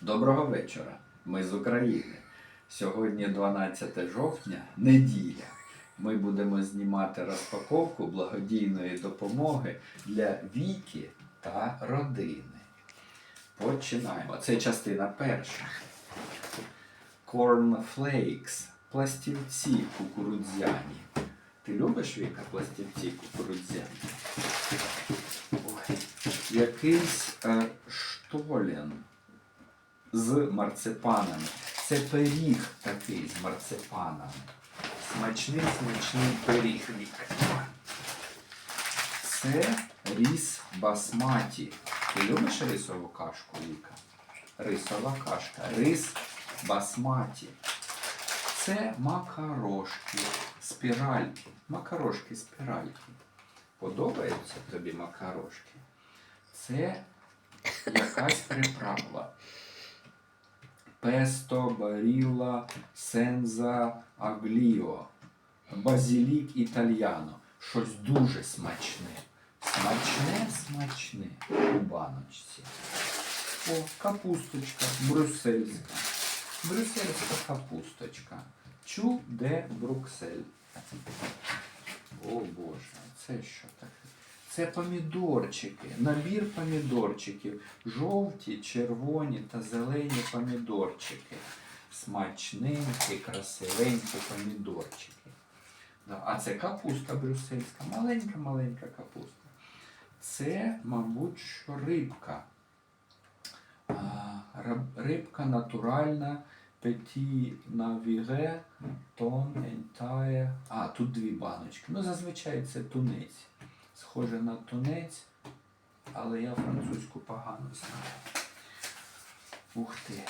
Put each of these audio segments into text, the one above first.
Доброго вечора. Ми з України. Сьогодні 12 жовтня, неділя. Ми будемо знімати розпаковку благодійної допомоги для віки та родини. Починаємо. Це частина перша. Cornflakes. Пластівці кукурудзяні. Ти любиш Віка пластівці кукурудзяні? Ой, якийсь е, штолен з марципанами. Це пиріг такий з марципанами. Смачний, смачний пиріг. Це ріс басматі. Ти любиш рисову кашку, Віка? Рисова кашка. Рис басматі. Це макарошки, спіральки. Макарошки, спіральки. Подобаються тобі макарошки? Це якась приправа. Песто, баріла, сенза, агліо, базілік італьяно. Щось дуже смачне. Смачне, смачне у баночці. О, капусточка, брюссельська. Брюссельська капусточка. Чу де Бруксель. О Боже, це що таке? Це помідорчики, набір помідорчиків. Жовті, червоні та зелені помідорчики. Смачненькі, красивенькі помідорчики. А це капуста брюссельська, маленька-маленька капуста. Це, мабуть, що рибка. Рибка натуральна, петі навіре, тон, ентає. А, тут дві баночки. Ну, зазвичай це тунець. Схоже на тунець, але я французьку погано знаю. Ух ти.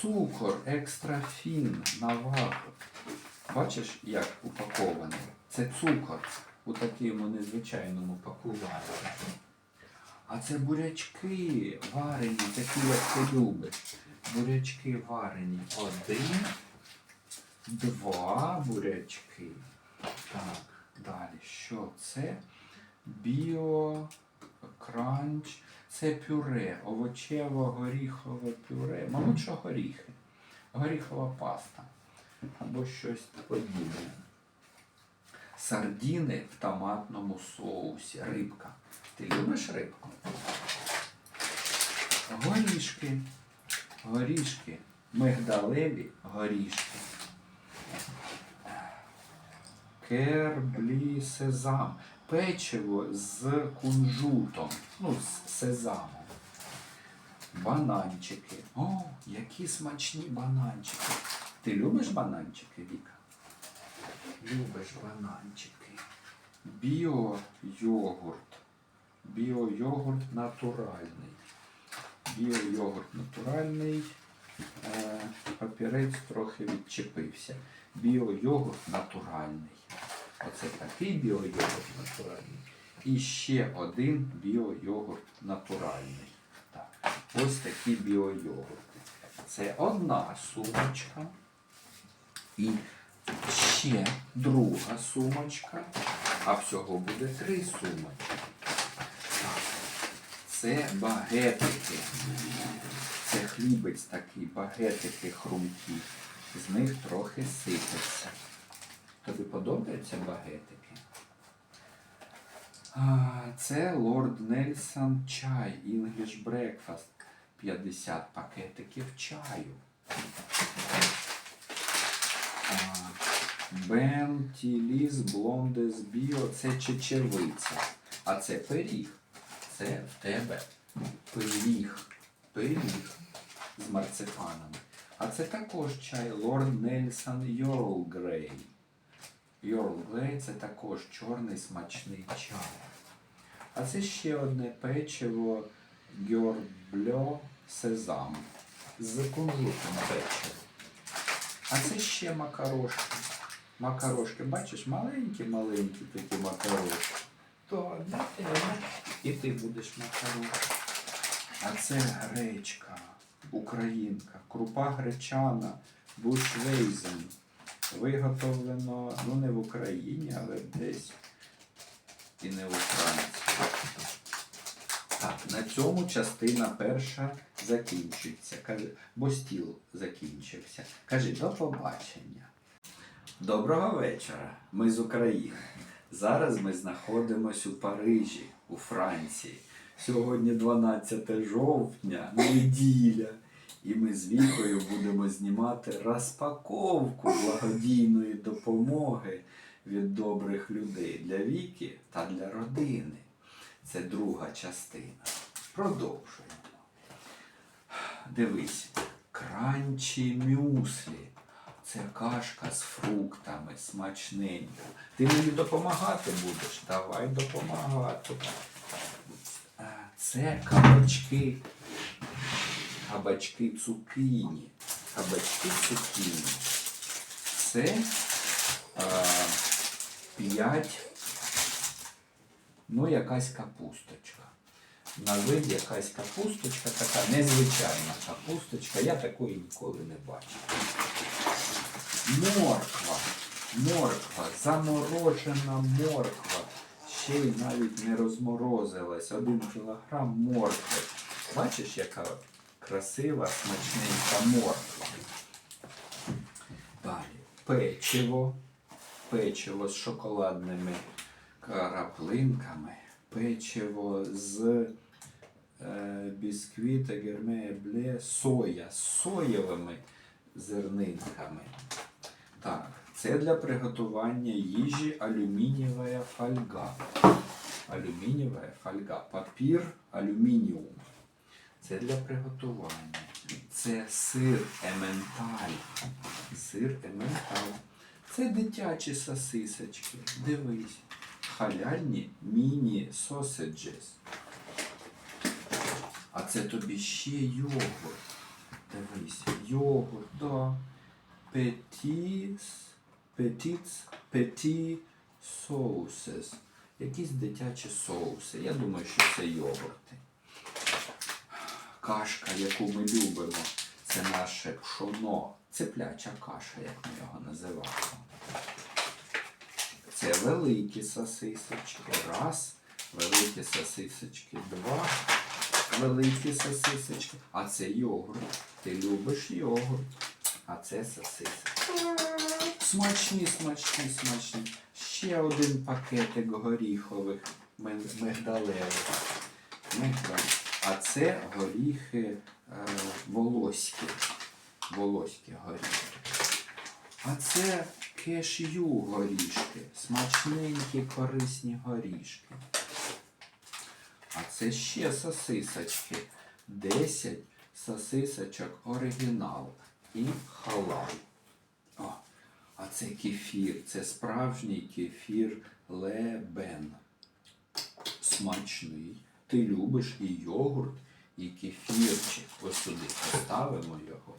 Цукор екстрафін на вагу. Бачиш, як упакований? Це цукор у такому незвичайному пакуванні. А це бурячки варені, такі, як ти любиш. Бурячки варені. Один, два бурячки. Так, далі. Що це? Біо кранч. Це пюре, овочево-горіхове пюре. Мабуть, що горіхи. Горіхова паста. Або щось подібне. Сардіни в томатному соусі. Рибка. Ти любиш рибку? Горішки. Горішки. Мигдалеві горішки. Керблі сезам. Печиво з кунжутом. Ну, з сезамом. Бананчики. О, які смачні бананчики. Ти любиш бананчики, Віка? Любиш бананчики. Біо-йогурт. Біо-йогурт натуральний. Біо-йогурт натуральний. Е, папірець трохи відчепився. Біо-йогурт натуральний. Оце такий біо-йогурт натуральний. І ще один біо-йогурт натуральний. Так. Ось такі біо-йогурти. Це одна сумочка. І ще друга сумочка. А всього буде три сумочки. Це багетики. Це хлібець такий, багетики хрумкі. З них трохи сипеться. Тобі багетики? Це Лорд Нельсон чай, English Breakfast. 50 пакетиків чаю. А, Бентіліс Блондес Біо це чечевиця. А це пиріг. Це в тебе пиріг. Пиріг з марципанами. А це також чай Лорд Нельсон Йорл Грей. Йорл Грей це також чорний смачний чай. А це ще одне печиво Гьорбльо Сезам з кунжутом печиво. А це ще макарошки. Макарошки, бачиш, маленькі-маленькі такі макарошки. То для тебе. І ти будеш макарошки. А це гречка, українка, крупа гречана, бушвейзен. Виготовлено, ну не в Україні, але десь і не у Франції. Так, на цьому частина перша закінчується. Каже, бо стіл закінчився. Кажи до побачення. Доброго вечора. Ми з України. Зараз ми знаходимося у Парижі, у Франції. Сьогодні 12 жовтня, неділя. І ми з Вікою будемо знімати розпаковку благодійної допомоги від добрих людей для Віки та для родини. Це друга частина. Продовжуємо. Дивись, кранчі мюслі. Це кашка з фруктами, смачненька. Ти мені допомагати будеш? Давай допомагати. Це кабачки. Кабачки цукіні. Кабачки цукіні. Це а, 5 ну, якась капусточка. На вид якась капусточка, така незвичайна капусточка. Я такої ніколи не бачив. Морква. Морква, заморожена морква. Ще й навіть не розморозилась. Один кілограм моркви. Бачиш, яка красива, смачненька морква. Далі. Печиво. Печиво з шоколадними краплинками. Печиво з е, бісквіта герме бле соя з соєвими зернинками. Так, це для приготування їжі алюмінієва фольга. Алюмінієва фольга. Папір алюмініум. Це для приготування. Це сир ементаль. Сир ементаль. Це дитячі сосисочки. Дивись. Халяльні міні-сосиджес. А це тобі ще йогурт. Дивись, йогурт, да. Петіс, петіц, петі соусес. Якісь дитячі соуси. Я думаю, що це йогурти. Кашка, яку ми любимо, це наше пшоно. Цепляча каша, як ми його називаємо. Це великі сосисочки. Раз. Великі сосисочки. Два. Великі сосисочки. А це йогурт. Ти любиш йогурт. А це сосисочки. Смачні, смачні, смачні. Ще один пакетик горіхових миг- мигдалевих. А це горіхи е, волоські. Волоські горіхи. А це кешю горішки. Смачненькі, корисні горішки. А це ще сосисочки. 10 сосисочок оригінал і халал. О, а це кефір. Це справжній кефір лебен. Смачний. Ти любиш і йогурт, і кефірчик. Ось сюди поставимо його.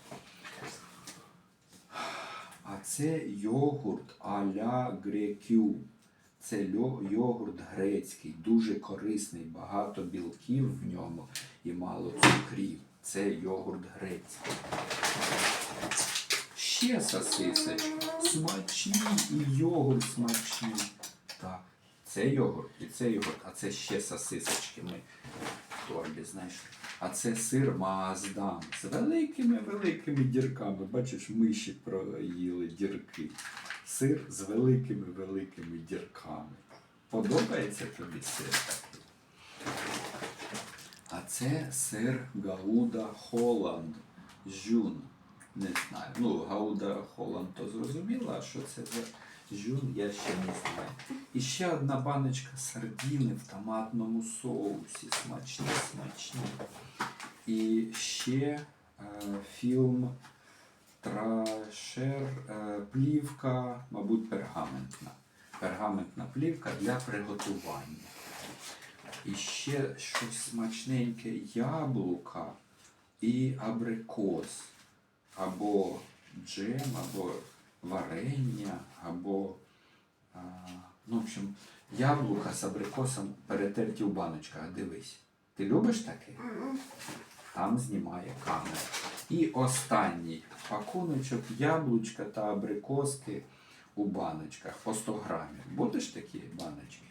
А це йогурт а-ля грекю. Це йогурт грецький, дуже корисний, багато білків в ньому і мало цукрів. Це йогурт грецький. Ще сосисочки. Смачні і йогурт смачний. Так, це йогурт і це йогурт, а це ще сосисочки ми в торбі знайшли. А це сир Маасдам з великими-великими дірками. Бачиш, миші проїли дірки. Сир з великими-великими дірками. Подобається тобі сир? А це сир Гауда Холланд. Жюн. Не знаю. Ну, Гауда Холланд то зрозуміло, а що це за жюн, я ще не знаю. І ще одна баночка сардіни в томатному соусі. Смачні, смачні. І ще е, фільм Трашер, е, плівка, мабуть, пергаментна. Пергаментна плівка для приготування. І ще щось смачненьке яблука і абрикос. Або джем, або варення, або, а, ну, в общем, яблука з абрикосом перетерті в баночках. Дивись. Ти любиш таке? Там знімає камера. І останній пакуночок яблучка та абрикоски у баночках по 100 грамів. Будеш такі баночки?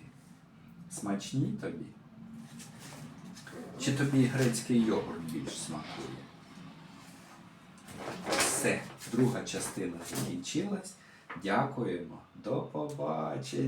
Смачні тобі? Чи тобі грецький йогурт більш смакує? Все, друга частина закінчилась. Дякуємо. До побачення.